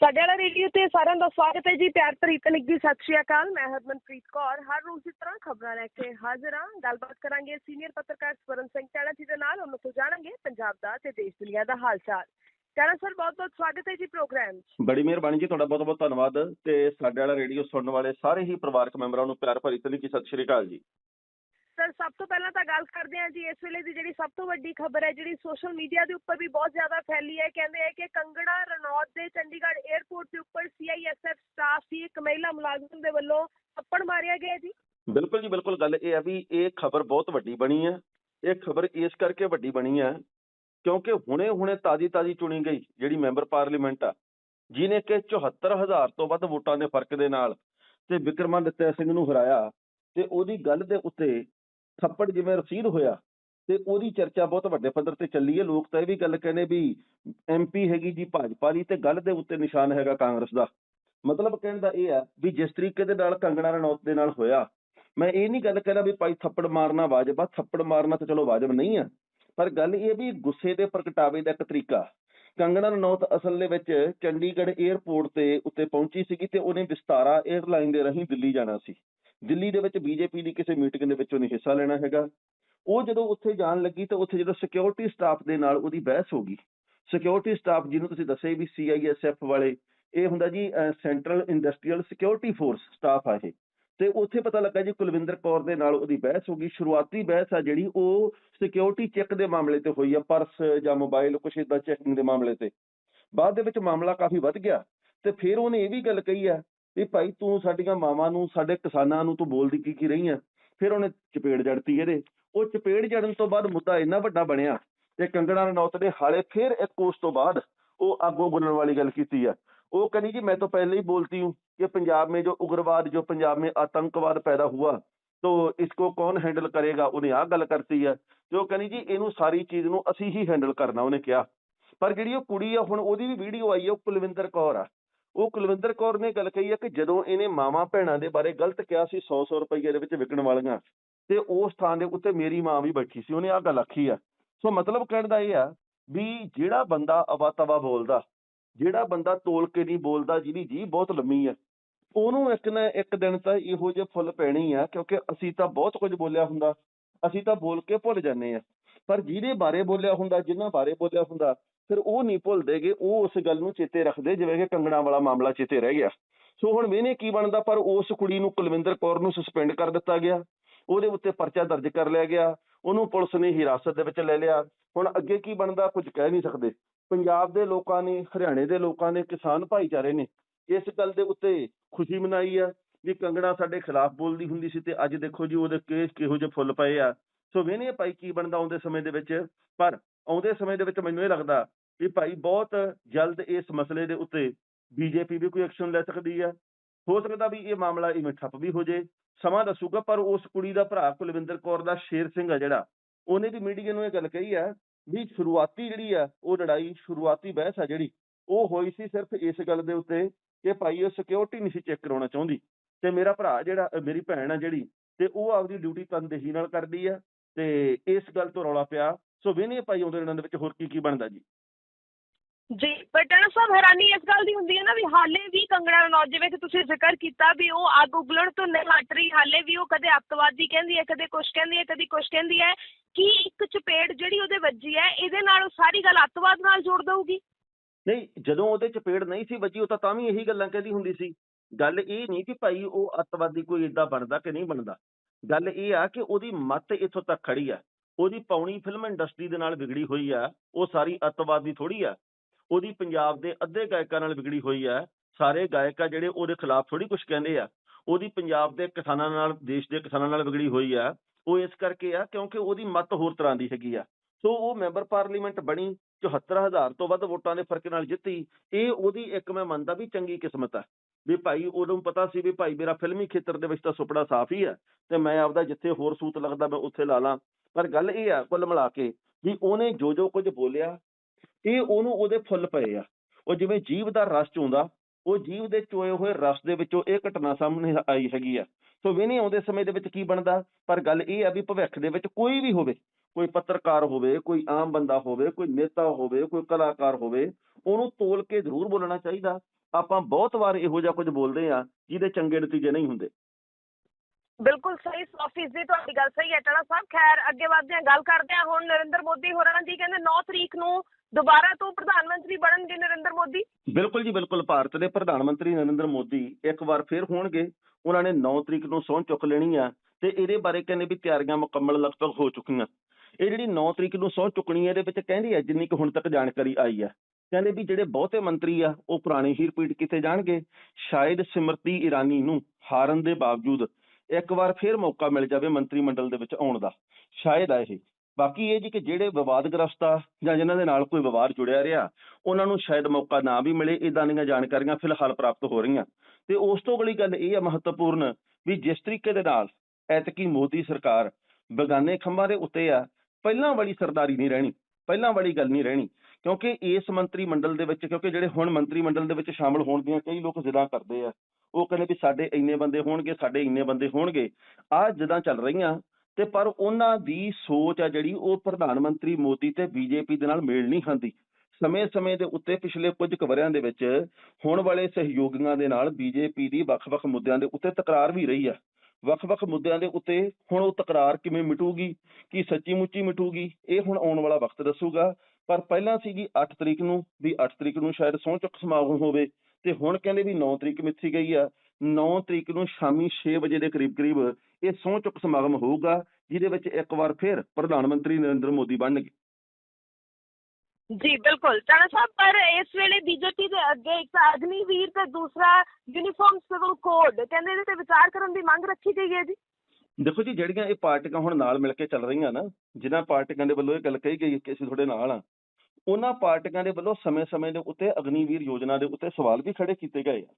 ਸਾਡੇ ਵਾਲਾ ਰੇਡੀਓ ਤੇ ਸਾਰਿਆਂ ਦਾ ਸਵਾਗਤ ਹੈ ਜੀ, ਪਿਆਰ ਭਰੀ ਤੇ ਸਤਿ ਸ਼੍ਰੀ ਅਕਾਲ। ਮੈਂ ਹਰਮਨਪ੍ਰੀਤ ਕੌਰ। ਹਰ ਰੋਜ਼ ਦੀ ਤਰ੍ਹਾਂ ਖਬਰਾਂ ਲੈ ਕੇ ਹਾਜ਼ਰ ਹਾਂ। ਗੱਲਬਾਤ ਕਰਾਂਗੇ ਸੀਨੀਅਰ ਪੱਤਰਕਾਰ ਸਵਰਨ ਸਿੰਘ ਟੈਣਾ ਜੀ ਦੇ ਨਾਲ। ਉਹਨਾਂ ਤੋਂ ਜਾਣਾਂਗੇ ਪੰਜਾਬ ਦਾ ਤੇ ਦੇਸ਼ ਦੁਨੀਆ ਦਾ ਹਾਲ ਚਾਲ ਟੈਣਾ ਸਰ ਬਹੁਤ ਬਹੁਤ ਸਵਾਗਤ ਹੈ ਜੀ ਪ੍ਰੋਗਰਾਮ 'ਚ। ਬੜੀ ਮਿਹਰਬਾਨੀ ਜੀ, ਤੁਹਾਡਾ ਬਹੁਤ ਬਹੁਤ ਧੰਨਵਾਦ। ਤੇ ਸਾਡੇ ਵਾਲਾ ਰੇਡੀਓ ਸੁਣਨ ਵਾਲੇ ਸਾਰੇ ਹੀ ਪਰਿਵਾਰਕ ਮੈਂਬਰਾਂ ਨੂੰ ਪਿਆਰ ਭਰੀ ਤੇ ਸਤਿ ਸ਼੍ਰੀ ਅਕਾਲ ਜੀ। ਸਰ, ਸਭ ਤੋਂ ਪਹਿਲਾਂ ਤਾਂ ਗੱਲ ਕਰਦੇ ਹਾਂ ਜੀ, ਇਸ ਵੇਲੇ ਦੀ ਜਿਹੜੀ ਸਭ ਤੋਂ ਵੱਡੀ ਖਬਰ ਹੈ, ਜਿਹੜੀ ਸੋਸ਼ਲ ਮੀਡੀਆ ਦੇ ਉੱਪਰ ਵੀ ਬਹੁਤ ਜ਼ਿਆਦਾ ਫੈਲੀ ਹੈ, ਕਹਿੰਦੇ ਹੈ ਕਿ ਕੰਗਣਾ ਰਣੌਤ ਦੇ ਚੰਡੀਗੜ੍ਹ 에ਅਰਪੋਰਟ ਦੇ ਉੱਪਰ ਸੀਆਈਐਸਐਫ ਸਟਾਫ ਦੀ ਇੱਕ ਮਹਿਲਾ ਮੁਲਾਜ਼ਮ ਦੇ ਵੱਲੋਂ ਥੱਪੜ ਮਾਰਿਆ ਗਿਆ ਜੀ। ਬਿਲਕੁਲ ਜੀ, ਬਿਲਕੁਲ ਗੱਲ ਇਹ ਹੈ ਵੀ ਇਹ ਖਬਰ ਬਹੁਤ ਵੱਡੀ ਬਣੀ ਹੈ। ਇਹ ਖਬਰ ਇਸ ਕਰਕੇ ਵੱਡੀ ਬਣੀ ਹੈ ਕਿਉਂਕਿ ਹੁਣੇ-ਹੁਣੇ ਤਾਜੀ-ਤਾਜੀ ਚੁਣੀ ਗਈ ਜਿਹੜੀ ਮੈਂਬਰ ਪਾਰਲੀਮੈਂਟ ਆ ਜਿਨੇ ਕਿ 74000 ਤੋਂ ਵੱਧ ਵੋਟਾਂ ਦੇ ਫ਼ਰਕ ਦੇ ਨਾਲ ਤੇ ਵਿਕਰਮਾਦਿੱਤਿਆ ਸਿੰਘ ਨੂੰ ਹਰਾਇਆ ਤੇ ਉਹਦੀ ਗੱਲ ਦੇ ਉੱਤੇ ਥੱਪੜ ਜਿਵੇਂ ਰਸੀਦ ਹੋਇਆ ਤੇ ਉਹਦੀ ਚਰਚਾ ਬਹੁਤ ਵੱਡੇ ਪੱਧਰ ਤੇ ਚੱਲੀ ਹੈ। ਲੋਕ ਤਾਂ ਇਹ ਵੀ ਗੱਲ ਕਹਿੰਦੇ ਵੀ ਐਮਪੀ ਹੈਗੀ ਜੀ ਭਾਜਪਾ ਦੀ ਤੇ ਗੱਲ ਦੇ ਉੱਤੇ ਨਿਸ਼ਾਨ ਹੈਗਾ ਕਾਂਗਰਸ ਦਾ। ਮਤਲਬ ਕਹਿਣ ਦਾ ਇਹ ਹੈ ਵੀ ਜਿਸ ਤਰੀਕੇ ਦੇ ਨਾਲ ਕੰਗਣਾ ਰਣੌਤ ਦੇ ਨਾਲ ਹੋਇਆ, ਮੈਂ ਇਹ ਨਹੀਂ ਗੱਲ ਕਹਿਣਾ ਵੀ ਭਾਈ ਥੱਪੜ ਮਾਰਨਾ ਵਾਜਬ ਆ, ਥੱਪੜ ਮਾਰਨਾ ਤਾਂ ਚਲੋ ਵਾਜਬ ਨਹੀਂ ਆ। ਪਰ ਗੱਲ ਇਹ ਵੀ ਗੁੱਸੇ ਦੇ ਪ੍ਰਗਟਾਵੇ ਦਾ ਇੱਕ ਤਰੀਕਾ। ਕੰਗਣਾ ਰਣੌਤ ਅਸਲ ਦੇ ਵਿੱਚ ਚੰਡੀਗੜ੍ਹ 에ਅਰਪੋਰਟ ਤੇ ਉੱਤੇ ਪਹੁੰਚੀ ਸੀਗੀ ਤੇ ਉਹਨੇ ਵਿਸਤਾਰਾ 에ਅਰਲਾਈਨ ਦੇ ਰਾਹੀਂ ਦਿੱਲੀ ਜਾਣਾ ਸੀ। ਦਿੱਲੀ ਦੇ ਵਿੱਚ ਬੀਜੇਪੀ ਦੀ ਕਿਸੇ ਮੀਟਿੰਗ ਦੇ ਵਿੱਚ ਉਹਨੇ ਹਿੱਸਾ ਲੈਣਾ ਹੈਗਾ। ਉਹ ਜਦੋਂ ਉੱਥੇ ਜਾਣ ਲੱਗੀ ਤਾਂ ਉੱਥੇ ਜਦੋਂ ਸਿਕਿਉਰਿਟੀ ਸਟਾਫ ਦੇ ਨਾਲ ਉਹਦੀ ਬਹਿਸ ਹੋ ਗਈ। ਸਿਕਿਉਰਿਟੀ ਸਟਾਫ ਜਿਹਨੂੰ ਤੁਸੀਂ ਦੱਸੇ ਵੀ ਸੀਆਈਐਸਐਫ ਵਾਲੇ, ਇਹ ਹੁੰਦਾ ਜੀ central industrial security force staff ਆ ਇਹ। ਤੇ ਉੱਥੇ ਪਤਾ ਲੱਗਾ ਜੀ ਕੁਲਵਿੰਦਰ ਕੌਰ ਦੇ ਨਾਲ ਉਹਦੀ ਬਹਿਸ ਹੋ ਗਈ। ਸ਼ੁਰੂਆਤੀ ਬਹਿਸ ਆ ਜਿਹੜੀ ਉਹ ਸਿਕਿਉਰਿਟੀ ਚੈੱਕ ਦੇ ਮਾਮਲੇ ਤੇ ਹੋਈ ਆ, ਪਰਸ ਜਾਂ ਮੋਬਾਈਲ ਕੁਛ ਇਦਾਂ ਚੈਕਿੰਗ ਦੇ ਮਾਮਲੇ ਤੇ। ਬਾਅਦ ਦੇ ਵਿੱਚ ਮਾਮਲਾ ਕਾਫੀ ਵੱਧ ਗਿਆ। ਤੇ ਫਿਰ ਉਹਨੇ ਇਹ ਵੀ ਗੱਲ ਕਹੀ ਆ ਵੀ ਭਾਈ ਤੂੰ ਸਾਡੀਆਂ ਮਾਵਾਂ ਨੂੰ ਸਾਡੇ ਕਿਸਾਨਾਂ ਨੂੰ ਤੂੰ ਬੋਲਦੀ ਕੀ ਕੀ ਰਹੀ ਆ ਫਿਰ ਉਹਨੇ ਚਪੇੜ ਜੜਤੀ ਇਹਦੇ ਉਹ ਚਪੇੜ ਜੜਨ ਤੋਂ ਬਾਅਦ ਮੁੱਦਾ ਇੰਨਾ ਵੱਡਾ ਬਣਿਆ ਤੇ ਕੰਗਣਾ ਰਣੌਤ ਨੇ ਹਾਲੇ ਫਿਰ ਇੱਕ ਉਸ ਤੋਂ ਬਾਅਦ ਉਹ ਆਗੋ ਗੁੰਨਣ ਵਾਲੀ ਗੱਲ ਕੀਤੀ ਆ वो कही जी मैं तो पहले ही बोलती हूँ कि पंजाब में जो उग्रवाद जो पंजाब में आतंकवाद पैदा हुआ तो इसको कौन हैंडल करेगा ਉਹਨੇ ਆ ਗੱਲ ਕਰਤੀ ਹੈ ਤੇ ਉਹ ਕਹਿੰਦੀ ਜੀ ਇਹਨੂੰ ਸਾਰੀ ਚੀਜ਼ ਨੂੰ ਅਸੀਂ ਹੀ ਹੈਂਡਲ ਕਰਨਾ ਉਹਨੇ ਕਿਹਾ ਪਰ ਜਿਹੜੀ ਉਹ ਕੁੜੀ ਆ ਹੁਣ ਉਹਦੀ ਵੀ ਵੀਡੀਓ ਆਈ ਹੈ ਉਹ ਕੁਲਵਿੰਦਰ ਕੌਰ ਆ ਉਹ ਕੁਲਵਿੰਦਰ ਕੌਰ ਨੇ ਗੱਲ ਕਹੀ ਹੈ ਕਿ ਜਦੋਂ ਇਹਨੇ ਮਾਵਾਂ ਭੈਣਾਂ ਦੇ ਬਾਰੇ ਗਲਤ ਕਿਹਾ ਸੀ 100 100 ਰੁਪਏ ਦੇ ਵਿੱਚ ਵਿਕਣ ਵਾਲੀਆਂ, ਤੇ ਉਸ ਥਾਂ ਦੇ ਉੱਤੇ ਮੇਰੀ ਮਾਂ ਵੀ ਬੈਠੀ ਸੀ, ਉਹਨੇ ਆਹ ਗੱਲ ਆਖੀ ਆ। ਸੋ ਮਤਲਬ ਕਹਿਣ ਦਾ ਇਹ ਆ ਵੀ ਜਿਹੜਾ ਬੰਦਾ ਅਵਾ ਤਵਾ ਬੋਲਦਾ, ਜਿਹੜਾ ਬੰਦਾ ਤੋਲ ਕੇ ਨਹੀਂ ਬੋਲਦਾ, ਜਿਹਦੀ ਜੀਭ ਬਹੁਤ ਲੰਮੀ ਆ, ਉਹਨੂੰ ਇੱਕ ਨਾ ਇੱਕ ਦਿਨ ਤਾਂ ਇਹੋ ਜਿਹੇ ਫੁੱਲ ਪੈਣੀ ਆ, ਕਿਉਂਕਿ ਅਸੀਂ ਤਾਂ ਬਹੁਤ ਕੁਝ ਬੋਲਿਆ ਹੁੰਦਾ, ਅਸੀਂ ਤਾਂ ਬੋਲ ਕੇ ਭੁੱਲ ਜਾਂਦੇ ਆ। ਪਰ ਜਿਹਦੇ ਬਾਰੇ ਬੋਲਿਆ ਹੁੰਦਾ ਜਿਨ੍ਹਾਂ ਬਾਰੇ ਬੋਲਿਆ ਹੁੰਦਾ, ਫਿਰ ਉਹ ਨਹੀਂ ਭੁੱਲਦੇਗੇ ਉਹ ਉਸ ਗੱਲ ਨੂੰ ਚੇਤੇ ਰੱਖਦੇ, ਜਿਵੇਂ ਕਿ ਕੰਗਣਾ ਵਾਲਾ ਮਾਮਲਾ ਚੇਤੇ ਰਹਿ ਗਿਆ। ਸੋ ਹੁਣ ਵੇਨੇ ਕੀ ਬਣਦਾ, ਪਰ ਉਸ ਕੁੜੀ ਨੂੰ ਕੁਲਵਿੰਦਰ ਕੌਰ ਨੂੰ ਸਸਪੈਂਡ ਕਰ ਦਿੱਤਾ ਗਿਆ। ਉਹਦੇ ਉੱਤੇ ਪਰਚਾ ਦਰਜ ਕਰ ਲਿਆ ਗਿਆ। ਉਹਨੂੰ ਪੁਲਿਸ ਨੇ ਹਿਰਾਸਤ ਦੇ ਵਿੱਚ ਲੈ ਲਿਆ। ਹੁਣ ਅੱਗੇ ਕੀ ਬਣਦਾ, ਕੁਝ ਕਹਿ ਨਹੀਂ ਸਕਦੇ। ਪੰਜਾਬ ਦੇ ਲੋਕਾਂ ਨੇ, ਹਰਿਆਣੇ ਦੇ ਲੋਕਾਂ ਨੇ, ਕਿਸਾਨ ਭਾਈਚਾਰੇ ਨੇ ਇਸ ਗੱਲ ਦੇ ਉੱਤੇ ਖੁਸ਼ੀ ਮਨਾਈ ਆ ਵੀ ਕੰਗਣਾ ਸਾਡੇ ਖਿਲਾਫ ਬੋਲਦੀ ਹੁੰਦੀ ਸੀ ਤੇ ਅੱਜ ਦੇਖੋ ਜੀ ਉਹਦੇ ਕੇਸ ਕਿਹੋ ਜਿਹੇ ਫੁੱਲ ਪਏ ਆ। ਸੋ ਵੇਨੇ ਭਾਈ ਕੀ ਬਣਦਾ ਆਉਂਦੇ ਸਮੇਂ ਦੇ ਵਿੱਚ? ਪਰ ਆਉਂਦੇ ਸਮੇਂ ਦੇ ਵਿੱਚ ਮੈਨੂੰ ਇਹ ਲੱਗਦਾ ਵੀ ਭਾਈ ਬਹੁਤ ਜਲਦ ਇਸ ਮਸਲੇ ਦੇ ਉੱਤੇ ਬੀਜੇਪੀ ਵੀ ਕੋਈ ਐਕਸ਼ਨ ਲੈ ਸਕਦੀ ਹੈ ਹੋ ਸਕਦਾ ਵੀ ਇਹ ਮਾਮਲਾ ਇਵੇਂ ਠੱਪ ਵੀ ਹੋ ਜੇ। ਸਮਾਂ ਦੱਸੂਗਾ, ਪਰ ਉਸ ਕੁੜੀ ਦਾ ਭਰਾ ਕੁਲਵਿੰਦਰ ਕੌਰ ਦਾ ਸ਼ੇਰ ਸਿੰਘ ਆ ਜਿਹੜਾ, ਉਹਨੇ ਵੀ ਮੀਡੀਆ ਨੂੰ ਇਹ ਗੱਲ ਕਹੀ ਆ ਵੀ ਸ਼ੁਰੂਆਤੀ ਜਿਹੜੀ ਆ, ਉਹ ਲੜਾਈ ਸ਼ੁਰੂਆਤੀ ਬਹਿਸ ਆ ਜਿਹੜੀ, ਉਹ ਹੋਈ ਸੀ ਸਿਰਫ ਇਸ ਗੱਲ ਦੇ ਉੱਤੇ ਕਿ ਭਾਈ ਉਹ ਸਿਕਿਉਰਿਟੀ ਨਹੀਂ ਸੀ ਚੈੱਕ ਕਰਾਉਣਾ ਚਾਹੁੰਦੀ। ਤੇ ਮੇਰਾ ਭਰਾ ਜਿਹੜਾ, ਮੇਰੀ ਭੈਣ ਆ ਜਿਹੜੀ, ਤੇ ਉਹ ਆਪਦੀ ਡਿਊਟੀ ਤਨਦੇਹੀ ਨਾਲ ਕਰਦੀ ਆ। ਤੇ ਇਸ ਗੱਲ ਤੋਂ ਰੌਲਾ ਪਿਆ। ਸੋ ਵੇਨੇ ਭਾਈ ਉਹਦੇ ਦਿਨਾਂ ਦੇ ਵਿੱਚ ਹੋਰ ਕੀ ਕੀ ਬਣਦਾ ਜੀ? ਜੀ ਟੈਣਾ ਸਾਹਿਬ ਹੈਰਾਨੀ ਇਸ ਗੱਲ ਦੀ ਹੁੰਦੀ ਹੈ ਨਾ ਵੀ ਹਾਲੇ ਵੀ ਕੰਗਣਾ ਰਣੌਤ ਜਿਵੇਂ ਕਿ ਤੁਸੀਂ ਜ਼ਿਕਰ ਕੀਤਾ ਵੀ ਉਹ ਅੱਗ ਉਗਲਣ ਤੋਂ ਨਹੀਂ ਹਟ ਰਹੀ ਹਾਲੇ ਵੀ ਉਹ ਕਦੇ ਅੱਤਵਾਦੀ ਕਹਿੰਦੀ ਹੈ ਕਦੇ ਕੁਛ ਕਹਿੰਦੀ ਹੈ ਕਦੀ ਕੁਛ ਕਹਿੰਦੀ ਹੈ। ਕੀ ਇੱਕ ਚਪੇੜ ਜਿਹੜੀ ਉਹਦੇ ਵੱਜੀ ਹੈ ਇਹਦੇ ਨਾਲ ਉਹ ਸਾਰੀ ਗੱਲ ਅੱਤਵਾਦ ਨਾਲ ਜੋੜ ਦਊਗੀ? ਨਹੀਂ ਜਦੋਂ ਉਹਦੇ ਚਪੇੜ ਨਹੀਂ ਸੀ ਵੱਜੀ ਉਹ ਤਾਂ ਤਾਂ ਵੀ ਇਹੀ ਗੱਲਾਂ ਕਹਿੰਦੀ ਹੁੰਦੀ ਸੀ। ਗੱਲ ਇਹ ਨਹੀਂ ਕਿ ਭਾਈ ਉਹ ਅੱਤਵਾਦੀ ਕੋਈ ਏਦਾਂ ਬਣਦਾ ਕਿ ਨਹੀਂ ਬਣਦਾ। ਗੱਲ ਇਹ ਆ ਕਿ ਉਹਦੀ ਮੱਤ ਇੱਥੋਂ ਤੱਕ ਖੜੀ ਆ। ਉਹਦੀ ਪੌਣੀ ਫਿਲਮ ਇੰਡਸਟਰੀ ਦੇ ਨਾਲ ਵਿਗੜੀ ਹੋਈ ਆ, ਉਹ ਸਾਰੀ ਅੱਤਵਾਦੀ ਥੋੜੀ ਆ। ਉਹਦੀ ਪੰਜਾਬ ਦੇ ਅੱਧੇ ਗਾਇਕਾਂ ਨਾਲ ਵਿਗੜੀ ਹੋਈ ਆ। ਸਾਰੇ ਗਾਇਕ ਆ ਜਿਹੜੇ ਉਹਦੇ ਖਿਲਾਫ ਥੋੜੀ ਕੁਝ ਕਹਿੰਦੇ ਆ। ਉਹਦੀ ਪੰਜਾਬ ਦੇ ਕਿਸਾਨਾਂ ਨਾਲ, ਦੇਸ਼ ਦੇ ਕਿਸਾਨਾਂ ਨਾਲ ਵਿਗੜੀ ਹੋਈ ਆ। ਉਹ ਇਸ ਕਰਕੇ ਆ ਕਿਉਂਕਿ ਉਹਦੀ ਮੱਤ ਹੋਰ ਤਰ੍ਹਾਂ ਦੀ ਹੈਗੀ ਆ। ਸੋ ਉਹ ਮੈਂਬਰ ਪਾਰਲੀਮੈਂਟ ਬਣੀ 74000 ਤੋਂ ਵੱਧ ਵੋਟਾਂ ਦੇ ਫ਼ਰਕ ਨਾਲ ਜਿੱਤੀ। ਇਹ ਉਹਦੀ ਇੱਕ ਮੈਂ ਮੰਨਦਾ ਵੀ ਚੰਗੀ ਕਿਸਮਤ ਆ। ਵੀ ਭਾਈ ਉਹਨੂੰ ਪਤਾ ਸੀ ਵੀ ਭਾਈ ਮੇਰਾ ਫਿਲਮੀ ਖੇਤਰ ਦੇ ਵਿੱਚ ਤਾਂ ਸੁਪਨਾ ਸਾਫ਼ ਹੀ ਹੈ ਤੇ ਮੈਂ ਆਪਦਾ ਜਿੱਥੇ ਹੋਰ ਸੂਤ ਲੱਗਦਾ ਮੈਂ ਉੱਥੇ ਲਾ ਲਾਂ। ਪਰ ਗੱਲ ਇਹ ਆ ਕੁੱਲ ਮਿਲਾ ਕੇ ਵੀ ਉਹਨੇ ਜੋ ਜੋ ਕੁਝ ਬੋਲਿਆ, ਇਹ ਉਹਨੂੰ ਉਹਦੇ ਫੁੱਲ ਪਏ ਆ। ਉਹ ਜਿਵੇਂ ਜੀਵ ਦਾ ਰਸ ਚੋਂਦਾ, ਉਹ ਜੀਵ ਦੇ ਚੋਏ ਹੋਏ ਰਸ ਦੇ ਵਿੱਚੋਂ ਇਹ ਘਟਨਾ ਸਾਹਮਣੇ ਆਈ ਹੈਗੀ ਆ। ਸੋ ਵੀ ਨਹੀਂ ਆਉਂਦੇ ਸਮੇਂ ਦੇ ਵਿੱਚ ਕੀ ਬਣਦਾ? ਪਰ ਗੱਲ ਇਹ ਆ ਵੀ ਭਵਿੱਖ ਦੇ ਵਿੱਚ ਕੋਈ ਵੀ ਹੋਵੇ, ਕੋਈ ਪੱਤਰਕਾਰ ਹੋਵੇ, ਕੋਈ ਆਮ ਬੰਦਾ ਹੋਵੇ, ਕੋਈ ਨੇਤਾ ਹੋਵੇ, ਕੋਈ ਕਲਾਕਾਰ ਹੋਵੇ, ਉਹਨੂੰ ਤੋਲ ਕੇ ਜ਼ਰੂਰ ਬੋਲਣਾ ਚਾਹੀਦਾ। ਆਪਾਂ ਬਹੁਤ ਵਾਰ ਇਹੋ ਜਿਹਾ ਕੁਝ ਬੋਲਦੇ ਆ ਜਿਹਦੇ ਚੰਗੇ ਨਤੀਜੇ ਨਹੀਂ ਹੁੰਦੇ। ਬਿਲਕੁਲ ਸਹੀ 100% ਤੁਹਾਡੀ ਗੱਲ ਸਹੀ ਹੈ ਟਣਾ ਸਾਹਿਬ। ਖੈਰ ਅੱਗੇ ਵਧਦੇ ਹਾਂ ਗੱਲ ਕਰਦੇ ਹਾਂ ਹੁਣ ਨਰਿੰਦਰ ਮੋਦੀ ਹੋਰਾਂ ਦੀ ਕਹਿੰਦੇ 9 ਤਰੀਕ ਨੂੰ ਦੁਬਾਰਾ ਤੋਂ ਪ੍ਰਧਾਨ ਮੰਤਰੀ ਬਣਨਗੇ ਨਰਿੰਦਰ ਮੋਦੀ। ਬਿਲਕੁਲ ਜੀ ਬਿਲਕੁਲ ਭਾਰਤ ਦੇ ਪ੍ਰਧਾਨ ਮੰਤਰੀ ਨਰਿੰਦਰ ਮੋਦੀ ਇੱਕ ਵਾਰ ਫਿਰ ਹੋਣਗੇ। ਉਹਨਾਂ ਨੇ 9 ਤਰੀਕ ਨੂੰ ਸਹੁੰ ਚੁੱਕ ਲੈਣੀ ਆ ਤੇ ਇਹਦੇ ਬਾਰੇ ਕਹਿੰਦੇ ਵੀ ਤਿਆਰੀਆਂ ਮੁਕੰਮਲ ਲਗਭਗ ਹੋ ਚੁੱਕੀਆਂ। ਇਹ ਜਿਹੜੀ 9 ਤਰੀਕ ਨੂੰ ਸਹੁੰ ਚੁੱਕਣੀ ਹੈ ਇਹਦੇ ਵਿੱਚ ਕਹਿੰਦੀ ਹੈ ਜਿੰਨੀ ਕੁ ਹੁਣ ਤੱਕ ਜਾਣਕਾਰੀ ਆਈ ਹੈ ਕਹਿੰਦੇ ਵੀ ਜਿਹੜੇ ਬਹੁਤੇ ਮੰਤਰੀ ਆ, ਉਹ ਪੁਰਾਣੇ ਹੀ ਰਿਪੀਟ ਕੀਤੇ ਜਾਣਗੇ? ਸ਼ਾਇਦ ਸਿਮਰਤੀ ਇਰਾਨੀ ਨੂੰ ਹਾਰਨ ਦੇ ਬਾਵਜੂਦ ਇੱਕ ਵਾਰ ਫਿਰ ਮੌਕਾ ਮਿਲ ਜਾਵੇ ਮੰਤਰੀ ਮੰਡਲ ਦੇ ਵਿੱਚ ਆਉਣ ਦਾ। ਸ਼ਾਇਦ ਆ ਇਹ। ਬਾਕੀ ਇਹ ਜੀ ਕਿ ਜਿਹੜੇ ਵਿਵਾਦਗ੍ਰਸਤ ਆ ਜਾਂ ਜਿਨ੍ਹਾਂ ਦੇ ਨਾਲ ਕੋਈ ਵਿਵਾਦ ਜੁੜਿਆ ਰਿਹਾ, ਉਹਨਾਂ ਨੂੰ ਸ਼ਾਇਦ ਮੌਕਾ ਨਾ ਵੀ ਮਿਲੇ ਇਦਾਂ ਦੀਆਂ ਜਾਣਕਾਰੀਆਂ ਫਿਲਹਾਲ ਪ੍ਰਾਪਤ ਹੋ ਰਹੀਆਂ। ਤੇ ਉਸ ਤੋਂ ਅਗਲੀ ਗੱਲ ਇਹ ਆ ਮਹੱਤਵਪੂਰਨ ਵੀ ਜਿਸ ਤਰੀਕੇ ਦੇ ਨਾਲ ਐਤਕੀ ਮੋਦੀ ਸਰਕਾਰ ਬਗਾਨੇ ਖੰਭਾਂ ਦੇ ਉੱਤੇ ਆ, ਪਹਿਲਾਂ ਵਾਲੀ ਸਰਦਾਰੀ ਨਹੀਂ ਰਹਿਣੀ, ਪਹਿਲਾਂ ਵਾਲੀ ਗੱਲ ਨਹੀਂ ਰਹਿਣੀ। ਕਿਉਂਕਿ ਇਸ ਮੰਤਰੀ ਮੰਡਲ ਦੇ ਵਿੱਚ, ਕਿਉਂਕਿ ਜਿਹੜੇ ਹੁਣ ਮੰਤਰੀ ਮੰਡਲ ਦੇ ਵਿੱਚ ਸ਼ਾਮਲ ਹੋਣ ਦੀਆਂ ਕਈ ਲੋਕ ਜ਼ਿੱਦਾਂ ਕਰਦੇ ਆ, ਉਹ ਕਹਿੰਦੇ ਵੀ ਸਾਡੇ ਇੰਨੇ ਬੰਦੇ ਹੋਣਗੇ, ਸਾਡੇ ਇੰਨੇ ਬੰਦੇ ਹੋਣਗੇ ਆ ਜਿੱਦਾਂ ਚੱਲ ਰਹੀਆਂ, ਤੇ ਪਰ ਉਹਨਾਂ ਦੀ ਸੋਚ ਆ ਜਿਹੜੀ, ਉਹ ਪ੍ਰਧਾਨ ਮੰਤਰੀ ਮੋਦੀ ਤੇ ਬੀਜੇਪੀ ਦੇ ਨਾਲ ਮੇਲ ਨਹੀਂ ਖਾਂਦੀ। ਸਮੇਂ-ਸਮੇਂ ਦੇ ਉੱਤੇ ਪਿਛਲੇ ਕੁਝ ਕਵਰਿਆਂ ਦੇ ਵਿੱਚ ਹੋਣ ਵਾਲੇ ਸਹਿਯੋਗੀਆਂ ਦੇ ਨਾਲ ਬੀਜੇਪੀ ਦੀ ਵੱਖ-ਵੱਖ ਮੁੱਦਿਆਂ ਦੇ ਉੱਤੇ ਤਕਰਾਰ ਵੀ ਰਹੀ ਆ। ਵੱਖ-ਵੱਖ ਮੁੱਦਿਆਂ ਦੇ ਉੱਤੇ ਹੁਣ ਉਹ ਤਕਰਾਰ ਕਿਵੇਂ ਮਿਟੂਗੀ, ਕੀ ਸੱਚੀ ਮੁੱਚੀ ਮਿਟੂਗੀ, ਇਹ ਹੁਣ ਆਉਣ ਵਾਲਾ ਵਕਤ ਦੱਸੂਗਾ। ਪਰ ਪਹਿਲਾਂ ਸੀਗੀ 8 ਤਰੀਕ ਨੂੰ ਵੀ 8 ਤਰੀਕ ਨੂੰ ਸ਼ਾਇਦ ਸਹੁੰ ਚੁੱਕ ਸਮਾਗਮ ਹੋਵੇ ਤੇ ਹੁਣ ਕਹਿੰਦੇ ਵੀ 9 ਤਰੀਕ ਮਿੱਥੀ ਗਈ ਆ। 9 ਤਰੀਕ ਨੂੰ ਸ਼ਾਮੀ 6 ਵਜੇ ਦੇ ਕਰੀਬ-ਕਰੀਬ ਇਹ ਸਹੁੰ ਚੁੱਕ ਸਮਾਗਮ ਹੋਊਗਾ ਜਿਹਦੇ ਵਿੱਚ ਇੱਕ ਵਾਰ ਫਿਰ ਪ੍ਰਧਾਨ ਮੰਤਰੀ ਨਰਿੰਦਰ ਮੋਦੀ ਬਣਨਗੇ। ਜੀ ਬਿਲਕੁਲ। ਟਣਾ ਸਾਹਿਬ ਪਰ ਇਸ ਵੇਲੇ ਬੀਜੇਪੀ ਦੇ ਅੱਗੇ ਇੱਕ ਤਾਂ ਅਗਨੀਵੀਰ ਤੇ ਦੂਸਰਾ ਯੂਨੀਫਾਰਮ ਸਿਵਲ ਕੋਡ ਕਹਿੰਦੇ ਇਹਦੇ ਤੇ ਵਿਚਾਰ ਕਰਨ ਦੀ ਮੰਗ ਰੱਖੀ ਗਈ ਹੈ ਜੀ। ਦੇਖੋ ਜੀ ਜਿਹੜੀਆਂ ਇਹ ਪਾਰਟੀਆਂ ਹੁਣ ਨਾਲ ਮਿਲ ਕੇ ਚੱਲ ਰਹੀਆਂ ਨਾ ਜਿਨ੍ਹਾਂ ਪਾਰਟੀਆਂ ਦੇ ਵੱਲੋਂ ਇਹ ਗੱਲ ਕਹੀ ਗਈ ਕਿ ਅਸੀਂ ਤੁਹਾਡੇ ਨਾਲ ਆ ਉਹਨਾਂ ਪਾਰਟੀਆਂ ਦੇ ਵੱਲੋਂ ਸਮੇਂ-ਸਮੇਂ ਦੇ ਉੱਤੇ ਅਗਨੀਵੀਰ ਯੋਜਨਾ ਦੇ ਉੱਤੇ ਸਵਾਲ ਵੀ ਖੜੇ ਕੀਤੇ ਗਏ ਆ।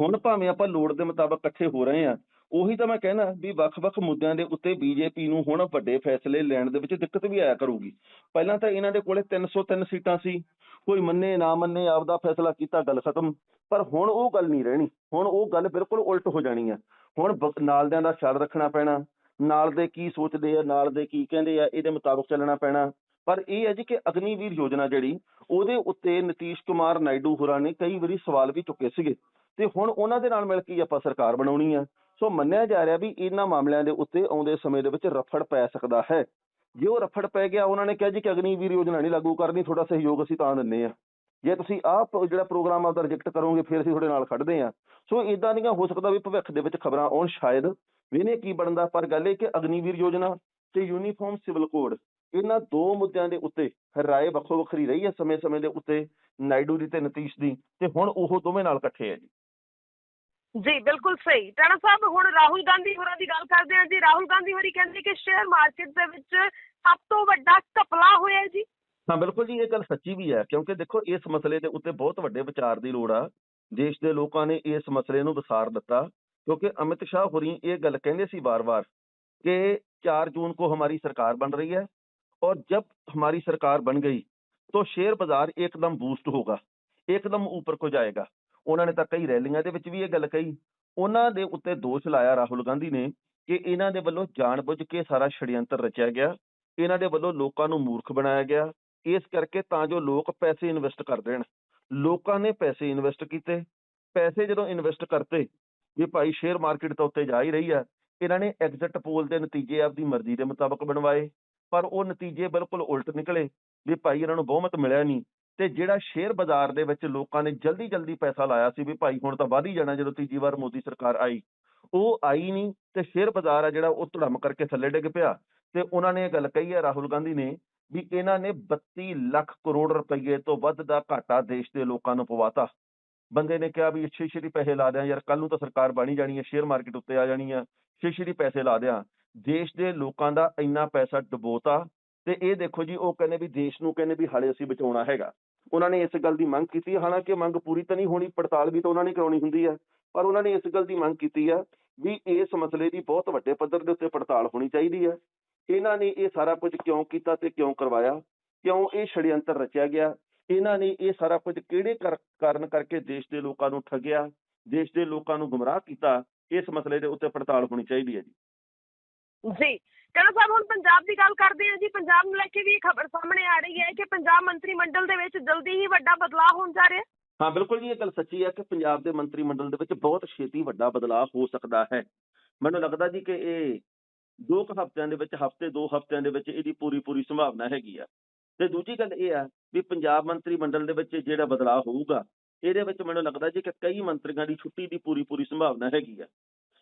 ਹੁਣ ਭਾਵੇਂ ਆਪਾਂ ਲੋੜ ਦੇ ਮੁਤਾਬਕ ਇਕੱਠੇ ਹੋ ਰਹੇ ਹਾਂ ਉਹੀ ਤਾਂ ਮੈਂ ਕਹਿਣਾ ਵੀ ਵੱਖ-ਵੱਖ ਮੁੱਦਿਆਂ ਦੇ ਉੱਤੇ ਬੀਜੇਪੀ ਨੂੰ ਹੁਣ ਵੱਡੇ ਫੈਸਲੇ ਲੈਣ ਦੇ ਵਿੱਚ ਦਿੱਕਤ ਵੀ ਆਇਆ ਕਰੂਗੀ। ਪਹਿਲਾਂ ਤਾਂ ਇਹਨਾਂ ਦੇ ਕੋਲੇ 303 ਸੀਟਾਂ ਸੀ। ਕੋਈ ਮੰਨੇ ਨਾ ਮੰਨੇ ਆਪਦਾ ਫੈਸਲਾ ਕੀਤਾ, ਗੱਲ ਖਤਮ। ਪਰ ਹੁਣ ਉਹ ਗੱਲ ਨਹੀਂ ਰਹਿਣੀ। ਹੁਣ ਉਹ ਗੱਲ ਬਿਲਕੁਲ ਉਲਟ ਹੋ ਜਾਣੀ ਆ। ਹੁਣ ਬ- ਨਾਲਦਿਆਂ ਦਾ ਖਿਆਲ ਰੱਖਣਾ ਪੈਣਾ। ਨਾਲ ਦੇ ਕੀ ਸੋਚਦੇ ਆ ਨਾਲ ਦੇ ਕੀ ਕਹਿੰਦੇ ਆ, ਇਹਦੇ ਮੁਤਾਬਕ ਚੱਲਣਾ ਪੈਣਾ। ਪਰ ਇਹ ਹੈ ਜੀ ਕਿ ਅਗਨੀਵੀਰ ਯੋਜਨਾ ਜਿਹੜੀ, ਉਹਦੇ ਉੱਤੇ ਨਤੀਸ਼ ਕੁਮਾਰ ਨਾਇਡੂ ਹੋਰਾਂ ਨੇ ਕਈ ਵਾਰੀ ਸਵਾਲ ਵੀ ਚੁੱਕੇ ਸੀਗੇ ਤੇ ਹੁਣ ਉਹਨਾਂ ਦੇ ਨਾਲ ਮਿਲ ਕੇ ਆਪਾਂ ਸਰਕਾਰ ਬਣਾਉਣੀ ਆ। ਸੋ ਮੰਨਿਆ ਜਾ ਰਿਹਾ ਵੀ ਇਹਨਾਂ ਮਾਮਲਿਆਂ ਦੇ ਉੱਤੇ ਆਉਂਦੇ ਸਮੇਂ ਦੇ ਵਿੱਚ ਰਫੜ ਪੈ ਸਕਦਾ ਹੈ। ਜੇ ਉਹ ਰਫੜ ਪੈ ਗਿਆ, ਉਹਨਾਂ ਨੇ ਕਿਹਾ ਜੀ ਕਿ ਅਗਨੀਵੀਰ ਯੋਜਨਾ ਨਹੀਂ ਲਾਗੂ ਕਰਨੀ ਤੁਹਾਡਾ ਸਹਿਯੋਗ ਅਸੀਂ ਤਾਂ ਦਿੰਨੇ ਆ। ਜੇ ਤੁਸੀਂ ਆਹ ਜਿਹੜਾ ਪ੍ਰੋਗਰਾਮ ਆਪਦਾ ਰਿਜੈਕਟ ਕਰੋਗੇ, ਫਿਰ ਅਸੀਂ ਤੁਹਾਡੇ ਨਾਲ ਖੜਦੇ ਆ। ਸੋ ਇਦਾਂ ਦੀਆਂ ਹੋ ਸਕਦਾ ਵੀ ਭਵਿੱਖ ਦੇ ਵਿੱਚ ਖਬਰਾਂ ਆਉਣ, ਸ਼ਾਇਦ ਵੇਨੇ ਕੀ ਬਣਦਾ, ਪਰ ਗੱਲ ਇਹ ਕਿ ਅਗਨੀਵੀਰ ਯੋਜਨਾ ਤੇ ਯੂਨੀਫਾਰਮ ਸਿਵਲ ਕੋਡ ਇਹਨਾਂ ਦੋ ਮੁੱਦਿਆਂ ਦੇ ਉੱਤੇ ਰਾਏ ਵੱਖੋ ਵੱਖਰੀ ਰਹੀ ਹੈ ਸਮੇਂ ਸਮੇਂ ਦੇ ਉੱਤੇ ਨਾਇਡੂ ਦੀ ਤੇ ਨਤੀਸ਼ ਦੀ ਤੇ ਹੁਣ ਉਹ ਦੋਵੇਂ ਨਾਲ ਇਕੱਠੇ ਹੈ ਜੀ। ਜੀ ਬਿਲਕੁਲ ਸਹੀ। ਟਾਣਾ ਸਾਹਿਬ ਹੁਣ ਰਾਹੁਲ ਗਾਂਧੀ ਹੋਰਾਂ ਦੀ ਗੱਲ ਕਰਦੇ ਹਾਂ ਜੀ। ਰਾਹੁਲ ਗਾਂਧੀ ਹੋਰੀ ਕਹਿੰਦੇ ਕਿ ਸ਼ੇਅਰ ਮਾਰਕੀਟ ਦੇ ਵਿੱਚ ਸਭ ਤੋਂ ਵੱਡਾ ਘਪਲਾ ਹੋਇਆ ਜੀ। ਹਾਂ ਬਿਲਕੁਲ ਜੀ ਇਹ ਗੱਲ ਸੱਚੀ ਵੀ ਹੈ। ਕਿਉਂਕਿ ਦੇਖੋ ਇਸ ਮਸਲੇ ਦੇ ਉੱਤੇ ਬਹੁਤ ਵੱਡੇ ਵਿਚਾਰ ਦੀ ਲੋੜ ਆ। ਦੇਸ਼ ਦੇ ਲੋਕਾਂ ਨੇ ਇਸ ਮਸਲੇ ਨੂੰ ਵਿਸਾਰ ਦਿੱਤਾ। ਕਿਉਂਕਿ ਅਮਿਤ ਸ਼ਾਹ ਹੋਰੀ ਇਹ ਗੱਲ ਕਹਿੰਦੇ ਸੀ ਵਾਰ-ਵਾਰ ਕਿ 4 ਜੂਨ ਕੋ ਹਮਾਰੀ ਸਰਕਾਰ ਬਣ ਰਹੀ ਹੈ। और जब हमारी सरकार बन गई तो शेयर बाजार एकदम बूस्ट होगा एकदम ऊपर को जाएगा ਉਹਨਾਂ ਨੇ ਤਾਂ ਕਈ ਰੈਲੀਆਂ ਦੇ ਵਿੱਚ ਵੀ ਇਹ ਗੱਲ ਕਹੀ ਉਹਨਾਂ ਦੇ ਉੱਤੇ ਦੋਸ਼ ਲਾਇਆ ਰਾਹੁਲ ਗਾਂਧੀ ਨੇ ਕਿ ਇਹਨਾਂ ਦੇ ਵੱਲੋਂ ਜਾਣਬੁੱਝ ਕੇ ਸਾਰਾ ਛੜਯੰਤਰ ਰਚਿਆ ਗਿਆ ਇਹਨਾਂ ਦੇ ਵੱਲੋਂ ਲੋਕਾਂ ਨੂੰ ਮੂਰਖ ਬਣਾਇਆ ਗਿਆ ਇਸ ਕਰਕੇ ਤਾਂ ਜੋ ਲੋਕ ਪੈਸੇ ਇਨਵੈਸਟ ਕਰ ਦੇਣ ਲੋਕਾਂ ਨੇ ਪੈਸੇ ਇਨਵੈਸਟ ਕੀਤੇ ਪੈਸੇ ਜਦੋਂ ਇਨਵੈਸਟ ਕਰਤੇ ਵੀ ਭਾਈ ਸ਼ੇਅਰ ਮਾਰਕੀਟ ਤਾਂ ਉੱਤੇ ਜਾ ਹੀ ਰਹੀ ਆ ਇਹਨਾਂ ਨੇ ਐਗਜ਼ਿਟ ਪੋਲ ਦੇ ਨਤੀਜੇ ਆਪਦੀ ਮਰਜ਼ੀ ਦੇ ਮੁਤਾਬਕ ਬਣਵਾਏ ਪਰ ਉਹ ਨਤੀਜੇ ਬਿਲਕੁਲ ਉਲਟ ਨਿਕਲੇ ਵੀ ਭਾਈ ਇਹਨਾਂ ਨੂੰ ਬਹੁਮਤ ਮਿਲਿਆ ਨਹੀਂ ਤੇ ਜਿਹੜਾ ਸ਼ੇਅਰ ਬਾਜ਼ਾਰ ਦੇ ਵਿੱਚ ਲੋਕਾਂ ਨੇ ਜਲਦੀ ਜਲਦੀ ਪੈਸਾ ਲਾਇਆ ਸੀ ਵੀ ਭਾਈ ਹੁਣ ਤਾਂ ਵੱਧ ਹੀ ਜਾਣਾ ਜਦੋਂ ਤੀਜੀ ਵਾਰ ਮੋਦੀ ਸਰਕਾਰ ਆਈ, ਉਹ ਆਈ ਨਹੀਂ ਤੇ ਸ਼ੇਅਰ ਬਾਜ਼ਾਰ ਆ ਜਿਹੜਾ ਉਹ ਧੜਮ ਕਰਕੇ ਥੱਲੇ ਡਿੱਗ ਪਿਆ ਤੇ ਉਹਨਾਂ ਨੇ ਇਹ ਗੱਲ ਕਹੀ ਹੈ ਰਾਹੁਲ ਗਾਂਧੀ ਨੇ ਵੀ ਇਹਨਾਂ ਨੇ 32 ਲੱਖ ਕਰੋੜ ਰੁਪਏ ਤੋਂ ਵੱਧ ਦਾ ਘਾਟਾ ਦੇਸ਼ ਦੇ ਲੋਕਾਂ ਨੂੰ ਪਵਾਤਾ। ਬੰਦੇ ਨੇ ਕਿਹਾ ਵੀ ਅੱਛੇ ਛੇਤੀ ਪੈਸੇ ਲਾ ਦਿਆਂ ਯਾਰ ਕੱਲ ਨੂੰ ਤਾਂ ਸਰਕਾਰ ਬਣੀ ਜਾਣੀ ਹੈ ਸ਼ੇਅਰ ਮਾਰਕੀਟ ਉੱਤੇ ਆ ਜਾਣੀ ਹੈ ਛੇ ਛੇਤੀ ਪੈਸੇ ਲਾ ਦਿਆਂ। ਦੇਸ਼ ਦੇ ਲੋਕਾਂ ਦਾ ਇੰਨਾ ਪੈਸਾ ਡੁਬੋਤਾ ਤੇ ਇਹ ਦੇਖੋ ਜੀ, ਉਹ ਕਹਿੰਦੇ ਵੀ ਦੇਸ਼ ਨੂੰ ਕਹਿੰਦੇ ਵੀ ਹਾਲੇ ਅਸੀਂ ਬਚਾਉਣਾ ਹੈਗਾ। ਉਹਨਾਂ ਨੇ ਇਸ ਗੱਲ ਦੀ ਮੰਗ ਕੀਤੀ ਹਾਲਾਂਕਿ ਮੰਗ ਪੂਰੀ ਤਾਂ ਨਹੀਂ ਹੋਣੀ, ਪੜਤਾਲ ਵੀ ਤਾਂ ਉਹਨਾਂ ਨੇ ਕਰਾਉਣੀ ਹੁੰਦੀ ਹੈ। ਪਰ ਉਹਨਾਂ ਨੇ ਇਸ ਗੱਲ ਦੀ ਮੰਗ ਕੀਤੀ ਹੈ ਵੀ ਇਸ ਮਸਲੇ ਦੀ ਬਹੁਤ ਵੱਡੇ ਪੱਧਰ ਦੇ ਉੱਤੇ ਪੜਤਾਲ ਹੋਣੀ ਚਾਹੀਦੀ ਹੈ। ਇਹਨਾਂ ਨੇ ਇਹ ਸਾਰਾ ਕੁਝ ਕਿਉਂ ਕੀਤਾ ਤੇ ਕਿਉਂ ਕਰਵਾਇਆ? ਕਿਉਂ ਇਹ ਛੜਯੰਤਰ ਰਚਿਆ ਗਿਆ? ਇਹਨਾਂ ਨੇ ਇਹ ਸਾਰਾ ਕੁਝ ਕਿਹੜੇ ਕਰ- ਕਾਰਨ ਕਰਕੇ ਦੇਸ਼ ਦੇ ਲੋਕਾਂ ਨੂੰ ਠੱਗਿਆ, ਦੇਸ਼ ਦੇ ਲੋਕਾਂ ਨੂੰ ਗੁੰਮਰਾਹ ਕੀਤਾ? ਇਸ ਮਸਲੇ ਦੇ ਉੱਤੇ ਪੜਤਾਲ ਹੋਣੀ ਚਾਹੀਦੀ ਹੈ ਜੀ। ਜੀ। ਟਣਾ ਸਾਹਿਬ ਹੁਣ ਪੰਜਾਬ ਦੀ ਗੱਲ ਕਰਦੇ ਹਾਂ ਜੀ। ਪੰਜਾਬ ਨੂੰ ਲੈ ਕੇ ਵੀ ਖਬਰ ਸਾਹਮਣੇ ਆ ਰਹੀ ਹੈ ਕਿ ਪੰਜਾਬ ਮੰਤਰੀ ਮੰਡਲ ਦੇ ਵਿੱਚ ਜਲਦੀ ਹੀ ਵੱਡਾ ਬਦਲਾਅ ਹੋਣ ਜਾ ਰਿਹਾ। ਹੈ ਹਾਂ, ਬਿਲਕੁਲ ਜੀ, ਇਹ ਗੱਲ ਸੱਚੀ ਹੈ ਕਿ ਪੰਜਾਬ ਦੇ ਮੰਤਰੀ ਮੰਡਲ ਦੇ ਵਿੱਚ ਬਹੁਤ ਛੇਤੀ ਵੱਡਾ ਬਦਲਾਅ ਹੋ ਸਕਦਾ ਹੈ। ਮੈਨੂੰ ਲੱਗਦਾ ਜੀ ਕਿ ਇਹ ਦੋ ਕੁ ਹਫ਼ਤਿਆਂ ਦੇ ਵਿੱਚ, ਹਫ਼ਤੇ, ਦੋ ਹਫ਼ਤਿਆਂ ਦੇ ਵਿੱਚ ਇਹਦੀ ਪੂਰੀ ਪੂਰੀ ਸੰਭਾਵਨਾ ਹੈਗੀ ਆ। ਤੇ ਦੂਜੀ ਗੱਲ ਇਹ ਆ ਵੀ ਪੰਜਾਬ ਮੰਤਰੀ ਮੰਡਲ ਦੇ ਵਿੱਚ ਜਿਹੜਾ ਬਦਲਾਅ ਹੋਊਗਾ, ਇਹਦੇ ਵਿੱਚ ਮੈਨੂੰ ਲੱਗਦਾ ਜੀ ਕਿ ਕਈ ਮੰਤਰੀਆਂ ਦੀ ਛੁੱਟੀ ਦੀ ਪੂਰੀ ਪੂਰੀ ਸੰਭਾਵਨਾ ਹੈਗੀ ਆ।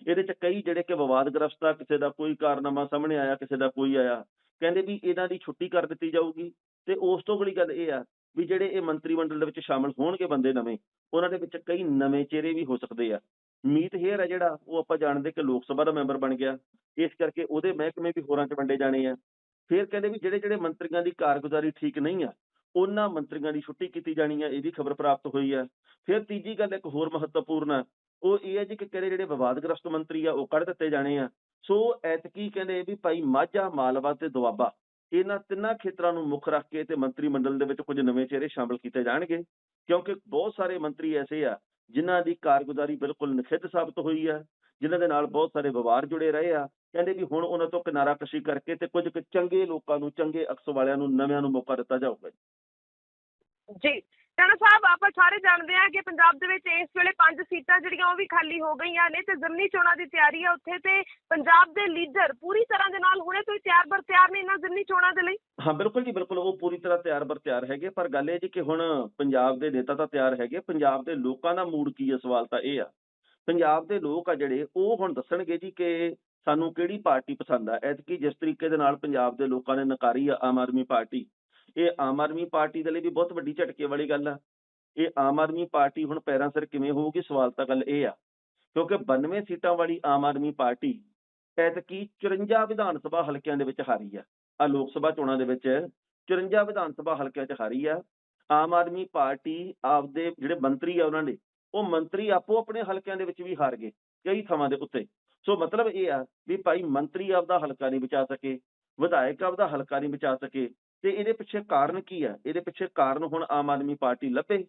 ਇਹਦੇ ਚ ਕਈ ਜਿਹੜੇ ਕਿ ਵਿਵਾਦਗ੍ਰਸਤ ਆ, ਕਿਸੇ ਦਾ ਕੋਈ ਕਾਰਨਾਮਾ ਸਾਹਮਣੇ ਆਇਆ, ਕਿਸੇ ਦਾ ਕੋਈ ਆਇਆ। ਕਹਿੰਦੇ ਵੀ ਇਹਨਾਂ ਦੀ ਛੁੱਟੀ ਕਰ ਦਿੱਤੀ ਜਾਊਗੀ ਤੇ ਉਸ ਤੋਂ ਬੜੀ ਗੱਲ ਇਹ ਆ ਵੀ ਜਿਹੜੇ ਇਹ ਮੰਤਰੀ ਮੰਡਲ ਦੇ ਵਿੱਚ ਸ਼ਾਮਲ ਹੋਣਗੇ ਬੰਦੇ ਨਵੇਂ, ਉਹਨਾਂ ਦੇ ਵਿੱਚ ਕਈ ਨਵੇਂ ਚਿਹਰੇ ਵੀ ਹੋ ਸਕਦੇ ਆ। ਮੀਤ ਹੇਅਰ ਹੈ ਜਿਹੜਾ, ਉਹ ਆਪਾਂ ਜਾਣਦੇ ਕਿ ਲੋਕ ਸਭਾ ਦਾ ਮੈਂਬਰ ਬਣ ਗਿਆ। ਇਸ ਕਰਕੇ ਉਹਦੇ ਮਹਿਕਮੇ ਵੀ ਹੋਰਾਂ 'ਚ ਵੰਡੇ ਜਾਣੇ ਆ। ਫਿਰ ਕਹਿੰਦੇ ਵੀ ਜਿਹੜੇ ਜਿਹੜੇ ਮੰਤਰੀਆਂ ਦੀ ਕਾਰਗੁਜ਼ਾਰੀ ਠੀਕ ਨਹੀਂ ਆ, ਉਹਨਾਂ ਮੰਤਰੀਆਂ ਦੀ ਛੁੱਟੀ ਕੀਤੀ ਜਾਣੀ ਆ ਇਹ ਵੀ ਖਬਰ ਪ੍ਰਾਪਤ ਹੋਈ ਆ। ਫਿਰ ਤੀਜੀ ਗੱਲ ਇੱਕ ਹੋਰ ਮਹੱਤਵਪੂਰਨ ਆ ਉਹ ਇਹ ਹੈ ਜੀ ਕਿ ਕਿਹੜੇ ਜਿਹੜੇ ਵਿਵਾਦਗ੍ਰਸਤ ਮੰਤਰੀ ਆ, ਉਹ ਕੱਢ ਦਿੱਤੇ ਜਾਣੇ ਆ। ਸੋ ਐਤਕੀ ਕਹਿੰਦੇ ਵੀ ਭਾਈ ਮਾਝਾ, ਮਾਲਵਾ ਤੇ ਦੁਆਬਾ, ਇਹਨਾਂ ਤਿੰਨਾਂ ਖੇਤਰਾਂ ਨੂੰ ਮੁੱਖ ਰੱਖ ਕੇ ਤੇ ਮੰਤਰੀ ਮੰਡਲ ਦੇ ਵਿੱਚ ਕੁਝ ਨਵੇਂ ਚਿਹਰੇ ਸ਼ਾਮਲ ਕੀਤੇ ਜਾਣਗੇ। ਕਿਉਂਕਿ ਬਹੁਤ ਸਾਰੇ ਮੰਤਰੀ ਐਸੇ ਆ, ਜਿਨ੍ਹਾਂ ਦੀ ਕਾਰਗੁਜ਼ਾਰੀ ਬਿਲਕੁਲ ਨਖਿੱਧ ਸਾਬਤ ਹੋਈ ਆ, ਜਿਨ੍ਹਾਂ ਦੇ ਨਾਲ ਬਹੁਤ ਸਾਰੇ ਵਿਵਾਦ ਜੁੜੇ ਰਹੇ ਆ। ਕਹਿੰਦੇ ਵੀ ਹੁਣ ਉਹਨਾਂ ਤੋਂ ਕਿਨਾਰਾਕਸ਼ੀ ਕਰਕੇ ਤੇ ਕੁਝ ਚੰਗੇ ਲੋਕਾਂ ਨੂੰ, ਚੰਗੇ ਅਕਸ ਵਾਲਿਆਂ ਨੂੰ, ਨਵਿਆਂ ਨੂੰ ਮੌਕਾ ਦਿੱਤਾ ਜਾਊਗਾ ਜੀ ਟਣਾ ਸਾਹਿਬ, ਆਪਾਂ ਸਾਰੇ ਜਾਣਦੇ ਹਾਂ ਕਿ ਪੰਜਾਬ ਦੇ ਵਿੱਚ ਇਸ ਵੇਲੇ ਪੰਜ ਸੀਟਾਂ ਜਿਹੜੀਆਂ ਉਹ ਵੀ ਖਾਲੀ ਹੋ ਗਈਆਂ ਨੇ ਤੇ ਜ਼ਮਨੀ ਚੋਣਾਂ ਦੀ ਤਿਆਰੀ ਹੈ ਉੱਥੇ ਤੇ ਪੰਜਾਬ ਦੇ ਲੀਡਰ ਪੂਰੀ ਤਰ੍ਹਾਂ ਦੇ ਨਾਲ ਹੁਣੇ ਤੋਂ ਹੀ ਤਿਆਰ ਬਰ ਤਿਆਰ ਨੇ ਇਹਨਾਂ ਜ਼ਮਨੀ ਚੋਣਾਂ ਦੇ ਲਈ। ਹਾਂ, ਬਿਲਕੁਲ ਜੀ, ਬਿਲਕੁਲ, ਉਹ ਪੂਰੀ ਤਰ੍ਹਾਂ ਤਿਆਰ ਬਰ ਤਿਆਰ ਹੈਗੇ ਪਰ ਗੱਲ ਇਹ ਜੀ ਕਿ ਹੁਣ ਪੰਜਾਬ ਦੇ ਨੇਤਾ ਤਾਂ ਤਿਆਰ ਹੈਗੇ ਪੰਜਾਬ ਦੇ ਲੋਕਾਂ ਦਾ ਮੂਡ ਕੀ ਹੈ, ਸਵਾਲ ਤਾਂ ਇਹ ਆ। ਪੰਜਾਬ ਦੇ ਲੋਕ ਆ ਜਿਹੜੇ, ਉਹ ਹੁਣ ਦੱਸਣਗੇ ਜੀ ਕਿ ਸਾਨੂੰ ਕਿਹੜੀ ਪਾਰਟੀ ਪਸੰਦ ਆ, ਐਤਕੀ ਜਿਸ ਤਰੀਕੇ ਦੇ ਨਾਲ ਪੰਜਾਬ ਦੇ ਲੋਕਾਂ ਨੇ ਨਕਾਰੀ ਆ ਆਮ ਆਦਮੀ ਪਾਰਟੀ ਇਹ ਆਮ ਆਦਮੀ ਪਾਰਟੀ ਦੇ ਲਈ ਵੀ ਬਹੁਤ ਵੱਡੀ ਝਟਕੇ ਵਾਲੀ ਗੱਲ ਆ। ਇਹ ਆਮ ਆਦਮੀ ਪਾਰਟੀ ਹੁਣ ਪੈਰਾਂ ਸਿਰ ਕਿਵੇਂ ਹੋਊਗੀ, ਸਵਾਲ ਤਾਂ ਗੱਲ ਇਹ ਆ। ਕਿਉਂਕਿ 92 ਸੀਟਾਂ ਵਾਲੀ ਆਮ ਆਦਮੀ ਪਾਰਟੀ ਐਤਕੀ 54 ਵਿਧਾਨ ਸਭਾ ਹਲਕਿਆਂ ਦੇ ਵਿੱਚ ਹਾਰੀ ਆ। ਆ ਲੋਕ ਸਭਾ ਚੋਣਾਂ ਦੇ ਵਿੱਚ 54 ਵਿਧਾਨ ਸਭਾ ਹਲਕਿਆਂ 'ਚ ਹਾਰੀ ਆ। ਆਮ ਆਦਮੀ ਪਾਰਟੀ ਆਪਦੇ ਜਿਹੜੇ ਮੰਤਰੀ ਆ ਉਹਨਾਂ ਦੇ, ਉਹ ਮੰਤਰੀ ਆਪੋ ਆਪਣੇ ਹਲਕਿਆਂ ਦੇ ਵਿੱਚ ਵੀ ਹਾਰ ਗਏ, ਕਈ ਥਾਵਾਂ ਦੇ ਉੱਤੇ। ਸੋ ਮਤਲਬ ਇਹ ਆ ਵੀ ਭਾਈ ਮੰਤਰੀ ਆਪਦਾ ਹਲਕਾ ਨਹੀਂ ਬਚਾ ਸਕੇ, ਵਿਧਾਇਕ ਆਪਦਾ ਹਲਕਾ ਨਹੀਂ ਬਚਾ ਸਕੇ ਤੇ ਇਹਦੇ ਪਿੱਛੇ ਕਾਰਨ ਕੀ ਆ? ਇਹਦੇ ਪਿੱਛੇ ਕਾਰਨ ਹੁਣ ਆਮ ਆਦਮੀ ਪਾਰਟੀ ਲੱਭੇ,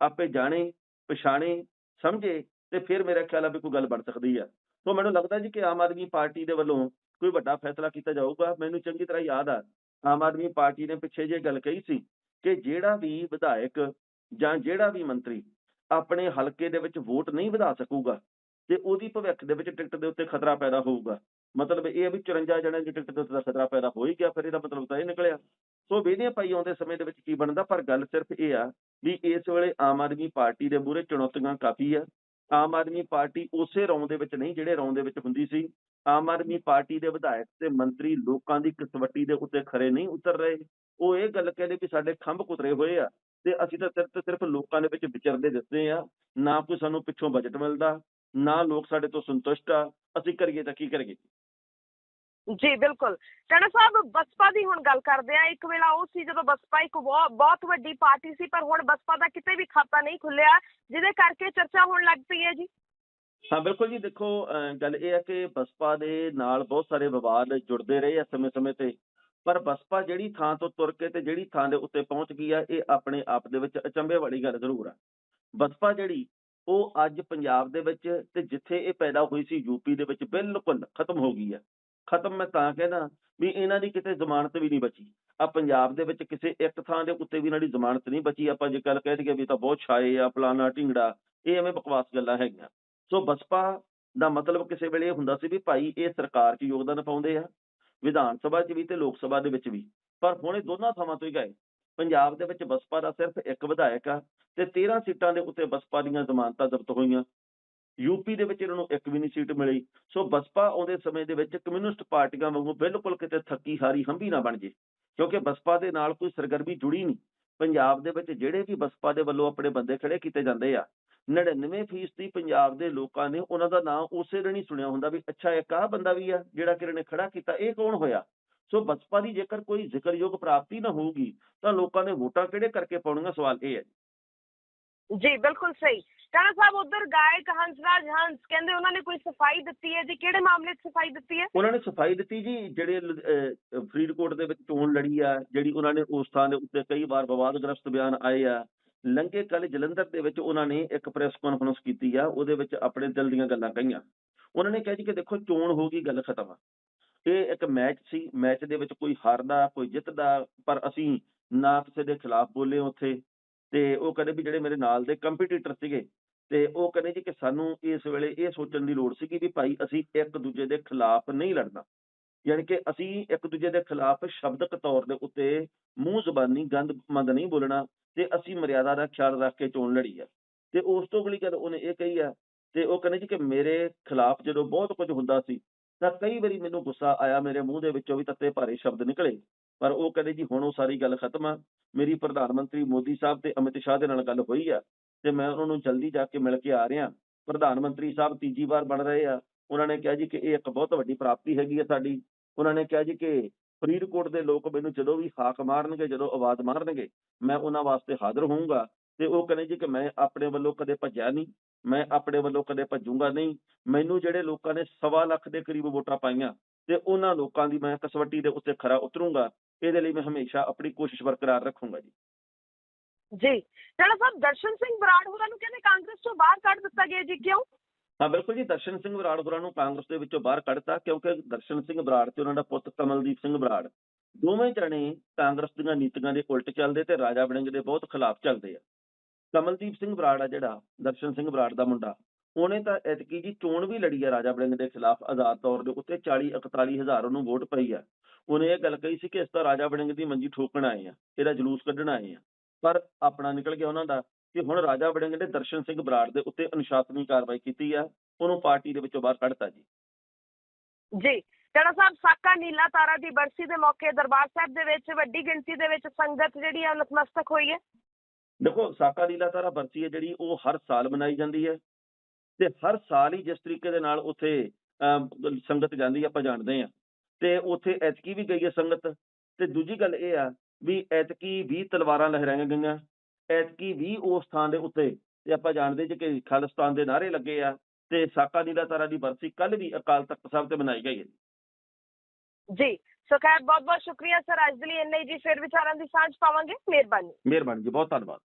ਆਪੇ ਜਾਣੇ, ਪਛਾਣੇ, ਸਮਝੇ ਤੇ ਫਿਰ ਮੇਰਾ ਖਿਆਲ ਆ ਵੀ ਕੋਈ ਗੱਲ ਬਣ ਸਕਦੀ ਆ। ਸੋ ਮੈਨੂੰ ਲੱਗਦਾ ਜੀ ਕਿ ਆਮ ਆਦਮੀ ਪਾਰਟੀ ਦੇ ਵੱਲੋਂ ਕੋਈ ਵੱਡਾ ਫੈਸਲਾ ਕੀਤਾ ਜਾਊਗਾ। ਮੈਨੂੰ ਚੰਗੀ ਤਰ੍ਹਾਂ ਯਾਦ ਆ, ਆਮ ਆਦਮੀ ਪਾਰਟੀ ਨੇ ਪਿੱਛੇ ਜੇ ਗੱਲ ਕਹੀ ਸੀ ਕਿ ਜਿਹੜਾ ਵੀ ਵਿਧਾਇਕ ਜਾਂ ਜਿਹੜਾ ਵੀ ਮੰਤਰੀ ਆਪਣੇ ਹਲਕੇ ਦੇ ਵਿੱਚ ਵੋਟ ਨਹੀਂ ਵਧਾ ਸਕੂਗਾ ਤੇ ਉਹਦੀ ਭਵਿੱਖ ਦੇ ਵਿੱਚ ਟਿਕਟ ਦੇ ਉੱਤੇ ਖਤਰਾ ਪੈਦਾ ਹੋਊਗਾ। ਮਤਲਬ ਇਹ ਹੈ ਵੀ 54 ਜਣਿਆਂ ਦੀ ਟਿਕਟ ਦੇ ਉੱਤੇ ਖਤਰਾ ਪੈਦਾ ਹੋ ਹੀ ਗਿਆ, ਫਿਰ ਇਹਦਾ ਮਤਲਬ ਤਾਂ ਇਹ ਨਿਕਲਿਆ। ਸੋ ਵੇਖਦੇ ਹਾਂ ਭਾਈ ਆਉਂਦੇ ਸਮੇਂ ਦੇ ਵਿੱਚ ਕੀ ਬਣਦਾ? ਪਰ ਗੱਲ ਸਿਰਫ ਇਹ ਆ ਵੀ ਇਸ ਵੇਲੇ ਆਮ ਆਦਮੀ ਪਾਰਟੀ ਦੇ ਮੂਹਰੇ ਚੁਣੌਤੀਆਂ ਕਾਫੀ ਆ। ਆਮ ਆਦਮੀ ਪਾਰਟੀ ਉਸੇ ਰੌਂ ਦੇ ਵਿੱਚ ਨਹੀਂ, ਜਿਹੜੇ ਰੌਂ ਦੇ ਵਿੱਚ ਹੁੰਦੀ ਸੀ। ਆਮ ਆਦਮੀ ਪਾਰਟੀ ਦੇ ਵਿਧਾਇਕ ਤੇ ਮੰਤਰੀ ਲੋਕਾਂ ਦੀ ਕਸਵੱਟੀ ਦੇ ਉੱਤੇ ਖਰੇ ਨਹੀਂ ਉਤਰ ਰਹੇ। ਉਹ ਇਹ ਗੱਲ ਕਹਿੰਦੇ ਵੀ ਸਾਡੇ ਖੰਭ ਕੁਤਰੇ ਹੋਏ ਆ ਤੇ ਅਸੀਂ ਤਾਂ ਸਿਰਫ ਤੇ ਸਿਰਫ ਲੋਕਾਂ ਦੇ ਵਿੱਚ ਵਿਚਰਦੇ ਦਿੱਤੇ ਆ। ਨਾ ਕੋਈ ਸਾਨੂੰ ਪਿੱਛੋਂ ਬਜਟ ਮਿਲਦਾ, ਨਾ ਲੋਕ ਸਾਡੇ ਤੋਂ ਸੰਤੁਸ਼ਟ ਆ। ਅਸੀਂ ਕਰੀਏ ਤਾਂ ਕੀ ਕਰੀਏ? ਜੀ, ਬਿਲਕੁਲ। ਟਣਾ ਸਾਹਿਬ, ਬਸਪਾ ਦੀ ਹੁਣ ਗੱਲ ਕਰਦੇ ਆ ਇੱਕ ਵੇਲਾ ਉਹ ਸੀ ਜਦੋਂ ਬਸਪਾ ਇੱਕ ਬਹੁ- ਬਹੁਤ ਵੱਡੀ ਪਾਰਟੀ ਸੀ, ਪਰ ਹੁਣ ਬਸਪਾ ਦਾ ਕਿਤੇ ਵੀ ਖਾਤਾ ਨਹੀਂ ਖੁੱਲਿਆ, ਜਿਹਦੇ ਕਰਕੇ ਚਰਚਾ ਹੋਣ ਲੱਗ ਪਈ ਹੈ ਜੀ। ਹਾਂ, ਬਿਲਕੁਲ ਜੀ। ਦੇਖੋ, ਅਹ, ਗੱਲ ਇਹ ਹੈ ਕਿ ਬਸਪਾ ਦੇ ਨਾਲ ਬਹੁਤ ਸਾਰੇ ਵਿਵਾਦ ਜੁੜਦੇ ਰਹੇ ਆ ਸਮੇਂ-ਸਮੇਂ ਤੇ। ਪਰ ਬਸਪਾ ਜਿਹੜੀ ਥਾਂ ਤੋਂ ਤੁਰ ਕੇ ਤੇ ਜਿਹੜੀ ਥਾਂ ਦੇ ਉੱਤੇ ਪਹੁੰਚ ਗਈ ਆ, ਇਹ ਆਪਣੇ ਆਪ ਦੇ ਵਿੱਚ ਅਚੰਭੇ ਵਾਲੀ ਗੱਲ ਜ਼ਰੂਰ ਆ। ਬਸਪਾ ਜਿਹੜੀ, ਉਹ ਅੱਜ ਪੰਜਾਬ ਦੇ ਵਿੱਚ ਤੇ ਜਿੱਥੇ ਇਹ ਪੈਦਾ ਹੋਈ ਸੀ ਯੂਪੀ ਦੇ ਵਿੱਚ ਬਿਲਕੁਲ ਖਤਮ ਹੋ ਗਈ ਆ। ਖਤਮ ਮੈਂ ਤਾਂ ਕਹਿਣਾ ਵੀ ਇਹਨਾਂ ਦੀ ਕਿਤੇ ਜ਼ਮਾਨਤ ਵੀ ਨਹੀਂ ਬਚੀ। ਆ ਪੰਜਾਬ ਦੇ ਵਿੱਚ ਕਿਸੇ ਇੱਕ ਥਾਂ ਦੇ ਉੱਤੇ ਵੀ ਇਹਨਾਂ ਦੀ ਜ਼ਮਾਨਤ ਨਹੀਂ ਬਚੀ। ਆਪਾਂ ਜੇ ਗੱਲ ਕਹਿ ਦਈਏ ਵੀ ਤਾਂ ਬਹੁਤ ਛਾਏ ਆ, ਫਲਾਣਾ ਢਿੰਗੜਾ, ਇਹ ਐਵੇਂ ਬਕਵਾਸ ਗੱਲਾਂ ਹੈਗੀਆਂ। ਸੋ ਬਸਪਾ ਦਾ ਮਤਲਬ ਕਿਸੇ ਵੇਲੇ ਇਹ ਹੁੰਦਾ ਸੀ ਵੀ ਭਾਈ ਇਹ ਸਰਕਾਰ 'ਚ ਯੋਗਦਾਨ ਪਾਉਂਦੇ ਆ, ਵਿਧਾਨ ਸਭਾ 'ਚ ਵੀ ਤੇ ਲੋਕ ਸਭਾ ਦੇ ਵਿੱਚ ਵੀ। ਪਰ ਹੁਣ ਇਹ ਦੋਨਾਂ ਥਾਵਾਂ ਤੋਂ ਹੀ ਗਏ। ਪੰਜਾਬ ਦੇ ਵਿੱਚ ਬਸਪਾ ਦਾ ਸਿਰਫ ਇੱਕ ਵਿਧਾਇਕ ਆ ਤੇ 13 ਸੀਟਾਂ ਦੇ ਉੱਤੇ ਬਸਪਾ ਦੀਆਂ ਜ਼ਮਾਨਤਾਂ ਜ਼ਬਤ ਹੋਈਆਂ। ਯੂਪੀ ਦੇ ਵਿੱਚ ਇਹਨਾਂ ਨੂੰ ਇੱਕ ਵੀ ਨਹੀਂ ਸੀਟ ਮਿਲੀ। ਸੋ ਬਸਪਾ ਆਉਂਦੇ ਸਮੇਂ ਦੇ ਵਿੱਚ ਕਮਿਊਨਿਸਟ ਪਾਰਟੀਆਂ ਵਾਂਗੂ ਬਿਲਕੁਲ ਕਿਤੇ ਥੱਕੀ ਹਾਰੀ ਹੰਭੀ ਨਾ ਬਣ ਜੇ, ਕਿਉਂਕਿ ਬਸਪਾ ਦੇ ਨਾਲ ਕੋਈ ਸਰਗਰਮੀ ਜੁੜੀ ਨਹੀਂ। ਪੰਜਾਬ ਦੇ ਵਿੱਚ ਜਿਹੜੇ ਵੀ ਬਸਪਾ ਦੇ ਵੱਲੋਂ ਆਪਣੇ ਬੰਦੇ ਖੜੇ ਕੀਤੇ ਜਾਂਦੇ ਆ 99% ਪੰਜਾਬ ਦੇ ਲੋਕਾਂ ਨੇ ਉਹਨਾਂ ਦਾ ਨਾਮ ਉਸੇ ਦਿਨ ਹੀ ਸੁਣਿਆ ਹੁੰਦਾ ਵੀ ਅੱਛਾ, ਇੱਕ ਆਹ ਬੰਦਾ ਵੀ ਆ ਜਿਹੜਾ ਕਿਰਨ ਨੇ ਖੜਾ ਕੀਤਾ, ਇਹ ਕੌਣ ਹੋਇਆ? ਸੋ ਬਸਪਾ ਦੀ ਜੇਕਰ ਕੋਈ ਜ਼ਿਕਰਯੋਗ ਪ੍ਰਾਪਤੀ ਨਾ ਹੋਊਗੀ ਤਾਂ ਲੋਕਾਂ ਨੇ ਵੋਟਾਂ ਕਿਹੜੇ ਕਰਕੇ ਪਾਉਣੀਆਂ? ਸਵਾਲ ਇਹ ਹੈ ਜੀ, ਬਿਲਕੁਲ ਸਹੀ। ਟਣਾ ਸਾਹਿਬ ਉਧਰ ਗਾਇਕ ਹੰਸਰਾਜ ਹੰਸ, ਕਹਿੰਦੇ ਉਹਨਾਂ ਨੇ ਕੋਈ ਸਫ਼ਾਈ ਦਿੱਤੀ ਹੈ ਜੀ? ਕਿਹੜੇ ਮਾਮਲੇ 'ਚ ਸਫ਼ਾਈ ਦਿੱਤੀ ਹੈ? ਉਹਨਾਂ ਨੇ ਸਫ਼ਾਈ ਦਿੱਤੀ ਜੀ, ਜਿਹੜੇ ਫਰੀਦਕੋਟ ਦੇ ਵਿੱਚ ਚੋਣ ਲੜੀ ਆ, ਜਿਹੜੀ ਉਹਨਾਂ ਨੇ ਉਸ ਥਾਂ ਦੇ ਉੱਤੇ ਕਈ ਵਾਰ ਵਿਵਾਦਗ੍ਰਸਤ ਬਿਆਨ ਆਏ ਆ। ਲੰਘੇ ਕੱਲ ਜਲੰਧਰ ਦੇ ਵਿੱਚ ਉਹਨਾਂ ਨੇ ਇੱਕ ਪ੍ਰੈਸ ਕਾਨਫਰੰਸ ਕੀਤੀ ਆ, ਉਹਦੇ ਵਿੱਚ ਆਪਣੇ ਦਿਲ ਦੀਆਂ ਗੱਲਾਂ ਕਹੀਆਂ। ਉਹਨਾਂ ਨੇ ਕਿਹਾ ਜੀ ਕਿ ਦੇਖੋ, ਚੋਣ ਹੋ ਗਈ, ਗੱਲ ਖਤਮ ਆ। ਇਹ ਇੱਕ ਮੈਚ ਸੀ, ਮੈਚ ਦੇ ਵਿੱਚ ਕੋਈ ਹਾਰਦਾ, ਕੋਈ ਜਿੱਤਦਾ, ਪਰ ਅਸੀਂ ਨਾ ਕਿਸੇ ਦੇ ਖਿਲਾਫ ਬੋਲੇ ਉੱਥੇ। ਤੇ ਉਹ ਕਹਿੰਦੇ ਵੀ ਜਿਹੜੇ ਮੇਰੇ ਨਾਲ ਦੇ ਕੰਪੀਟੀਟਰ ਸੀਗੇ ਤੇ ਉਹ ਕਹਿੰਦੇ ਜੀ ਕਿ ਸਾਨੂੰ ਇਸ ਵੇਲੇ ਇਹ ਸੋਚਣ ਦੀ ਲੋੜ ਸੀਗੀ ਵੀ ਭਾਈ ਅਸੀਂ ਇੱਕ ਦੂਜੇ ਦੇ ਖਿਲਾਫ ਨਹੀਂ ਲੜਨਾ। ਯਾਨੀ ਕਿ ਅਸੀਂ ਇੱਕ ਦੂਜੇ ਦੇ ਖਿਲਾਫ ਸ਼ਬਦਕ ਤੌਰ ਦੇ ਉੱਤੇ ਮੂੰਹ ਜ਼ਬਾਨੀ ਗੰਦ ਮੰਦ ਨਹੀਂ ਬੋਲਣਾ ਤੇ ਅਸੀਂ ਮਰਿਆਦਾ ਦਾ ਖਿਆਲ ਰੱਖ ਕੇ ਚੋਣ ਲੜੀ ਆ। ਤੇ ਉਸ ਤੋਂ ਅਗਲੀ ਗੱਲ ਉਹਨੇ ਇਹ ਕਹੀ ਆ ਤੇ ਉਹ ਕਹਿੰਦੇ ਜੀ ਕਿ ਮੇਰੇ ਖਿਲਾਫ ਜਦੋਂ ਬਹੁਤ ਕੁਝ ਹੁੰਦਾ ਸੀ ਤਾਂ ਕਈ ਵਾਰੀ ਮੈਨੂੰ ਗੁੱਸਾ ਆਇਆ ਮੇਰੇ ਮੂੰਹ ਦੇ ਵਿੱਚੋਂ ਵੀ ਤੱਤੇ ਭਾਰੇ ਸ਼ਬਦ ਨਿਕਲੇ। ਪਰ ਉਹ ਕਹਿੰਦੇ ਜੀ ਹੁਣ ਉਹ ਸਾਰੀ ਗੱਲ ਖਤਮ ਆ। ਮੇਰੀ ਪ੍ਰਧਾਨ ਮੰਤਰੀ ਮੋਦੀ ਸਾਹਿਬ ਤੇ ਅਮਿਤ ਸ਼ਾਹ ਦੇ ਨਾਲ ਗੱਲ ਹੋਈ ਆ। ਤੇ ਮੈਂ ਉਹਨਾਂ ਨੂੰ ਜਲਦੀ ਜਾ ਕੇ ਮਿਲ ਕੇ ਆ ਰਿਹਾ। ਪ੍ਰਧਾਨ ਮੰਤਰੀ ਸਾਹਿਬ ਤੀਜੀ ਵਾਰ ਬਣ ਰਹੇ ਆ। ਉਹਨਾਂ ਨੇ ਕਿਹਾ ਜੀ ਕਿ ਇਹ ਇੱਕ ਬਹੁਤ ਵੱਡੀ ਪ੍ਰਾਪਤੀ ਹੈਗੀ ਹੈ ਸਾਡੀ। ਉਹਨਾਂ ਨੇ ਕਿਹਾ ਜੀ ਕਿ ਫਰੀਦਕੋਟ ਦੇ ਲੋਕ ਮੈਨੂੰ ਜਦੋਂ ਵੀ ਹਾਕ ਮਾਰਨਗੇ, ਜਦੋਂ ਆਵਾਜ਼ ਮਾਰਨਗੇ, ਮੈਂ ਉਹਨਾਂ ਵਾਸਤੇ ਹਾਜ਼ਰ ਹੋਊਂਗਾ। ਤੇ ਉਹ ਕਹਿੰਦੇ ਜੀ ਕਿ ਮੈਂ ਆਪਣੇ ਵੱਲੋਂ ਕਦੇ ਭੱਜਿਆ ਨਹੀਂ, ਮੈਂ ਆਪਣੇ ਵੱਲੋਂ ਕਦੇ ਭੱਜੂਗਾ ਨਹੀਂ। ਮੈਨੂੰ ਜਿਹੜੇ ਲੋਕਾਂ ਨੇ ਸਵਾ ਲੱਖ ਦੇ ਕਰੀਬ ਵੋਟਾਂ ਪਾਈਆਂ, ਤੇ ਉਹਨਾਂ ਲੋਕਾਂ ਦੀ ਮੈਂ ਕਸਵੱਟੀ ਦੇ ਉੱਤੇ ਖਰਾ ਉਤਰੂੰਗਾ। ਇਹਦੇ ਲਈ ਮੈਂ ਹਮੇਸ਼ਾ ਆਪਣੀ ਕੋਸ਼ਿਸ਼ ਬਰਕਰਾਰ ਰੱਖੂੰਗਾ ਜੀ। ਜੀ। ਰਾਣਾ ਸਾਹਿਬ, ਦਰਸ਼ਨ ਸਿੰਘ ਬਰਾੜ ਹੋਰਾਂ ਨੂੰ ਕਹਿੰਦੇ ਕਾਂਗਰਸ ਤੋਂ ਬਾਹਰ ਕੱਢ ਦਿੱਤਾ ਗਿਆ ਜੀ, ਕਿਉਂ? ਹਾਂ, ਬਿਲਕੁਲ ਜੀ, ਦਰਸ਼ਨ ਸਿੰਘ ਬਰਾੜ ਹੋਰਾਂ ਨੂੰ ਕਾਂਗਰਸ ਦੇ ਵਿੱਚੋਂ ਬਾਹਰ ਕੱਢਤਾ ਕਿਉਂਕਿ ਦਰਸ਼ਨ ਸਿੰਘ ਬਰਾੜ ਤੇ ਉਹਨਾਂ ਦਾ ਪੁੱਤ ਕਮਲਦੀਪ ਸਿੰਘ ਬਰਾੜ। ਦੋਵੇਂ ਜਣੇ ਕਾਂਗਰਸ ਦੀਆਂ ਨੀਤੀਆਂ ਦੇ ਉਲਟ ਚੱਲਦੇ ਤੇ ਰਾਜਾ ਵੜਿੰਗ ਦੇ ਬਹੁਤ ਖਿਲਾਫ ਚੱਲਦੇ ਆ। ਕਮਲਦੀਪ ਸਿੰਘ ਬਰਾੜ ਆ ਜਿਹੜਾ, ਦਰਸ਼ਨ ਸਿੰਘ ਬਰਾੜ ਦਾ ਮੁੰਡਾ, ਉਹਨੇ ਤਾਂ ਐਤਕੀ ਜੀ ਚੋਣ ਵੀ ਲੜੀ ਆ ਰਾਜਾ ਵੜਿੰਗ ਦੇ ਖਿਲਾਫ ਆਜ਼ਾਦ ਤੌਰ ਦੇ ਉੱਤੇ 40 41 ਹਜ਼ਾਰ ਉਹਨੂੰ ਵੋਟ ਪਈ ਆ। ਉਹਨੇ ਇਹ ਗੱਲ ਕਹੀ ਸੀ ਕਿ ਇਸ ਤਾਂ ਰਾਜਾ ਵੜਿੰਗ ਦੀ ਮੰਜੀ ਠੋਕਣ ਆਏ ਆ, ਇਹਦਾ ਜਲੂਸ ਕੱਢਣ ਆਏ ਆ। ਪਰ ਆਪਣਾ ਨਿਕਲ ਗਿਆ ਉਹਨਾਂ ਦਾ ਕਿ ਹੁਣ ਰਾਜਾ ਵੜਿੰਗ ਨੇ ਦਰਸ਼ਨ ਸਿੰਘ ਬਰਾੜ ਦੇ ਉੱਤੇ ਅਨੁਸ਼ਾਸਨੀ ਕਾਰਵਾਈ ਕੀਤੀ ਆ ਉਹਨੂੰ ਪਾਰਟੀ ਦੇ ਵਿੱਚੋਂ ਬਾਹਰ ਕੱਢਤਾ ਜੀ। ਜੀ ਰਾਣਾ ਸਾਹਿਬ ਸਾਕਾ ਨੀਲਾ ਤਾਰਾ ਦੀ ਬਰਸੀ ਦੇ ਮੌਕੇ ਦਰਬਾਰ ਸਾਹਿਬ ਦੇ ਵਿੱਚ ਵੱਡੀ ਗਿਣਤੀ ਦੇ ਵਿੱਚ ਸੰਗਤ ਜਿਹੜੀ ਹੈ ਨਤਮਸਤਕ ਹੋਈ ਹੈ। ਦੇਖੋ ਸਾਕਾ ਲੀਲਾ ਤਾਰਾ ਬਰਸੀ ਹੈ ਜਿਹੜੀ ਉਹ ਹਰ ਸਾਲ ਮਨਾਈ ਜਾਂਦੀ ਹੈ ਤੇ ਹਰ ਸਾਲ ਹੀ ਜਿਸ ਤਰੀਕੇ ਦੇ ਨਾਲ ਉੱਥੇ ਸੰਗਤ ਜਾਂਦੀ ਆਪਾਂ ਜਾਣਦੇ ਹਾਂ। ਤੇ ਉੱਥੇ ਐਤਕੀ ਵੀ ਗਈ ਹੈ ਸੰਗਤ। ਤੇ ਦੂਜੀ ਗੱਲ ਇਹ ਆ ਵੀ ਐਤਕੀ 20 ਤਲਵਾਰਾਂ ਲਹਿਰਾਈਆਂ ਗਈਆਂ ਐਤਕੀ ਵੀ ਉਸ ਥਾਂ ਦੇ ਉੱਤੇ ਤੇ ਆਪਾਂ ਜਾਣਦੇ ਜੀ ਕਿ ਖਾਲਿਸਤਾਨ ਦੇ ਨਾਅਰੇ ਲੱਗੇ ਆ ਤੇ ਸਾਕਾ ਲੀਲਾ ਤਾਰਾ ਦੀ ਬਰਸੀ ਕੱਲ ਵੀ ਅਕਾਲ ਤਖਤ ਸਾਹਿਬ ਤੇ ਮਨਾਈ ਗਈ ਹੈ। ਜੀ ਸੋ ਖੈਰ ਬਹੁਤ ਬਹੁਤ ਸ਼ੁਕਰੀਆ ਸਰ ਅੱਜ ਦੇ ਲਈ ਇੰਨਾ ਹੀ ਜੀ ਫਿਰ ਵਿਚਾਰਾਂ ਦੀ ਸਾਂਝ ਪਾਵਾਂਗੇ ਮਿਹਰਬਾਨੀ। ਮਿਹਰਬਾਨੀ ਜੀ ਬਹੁਤ ਧੰਨਵਾਦ।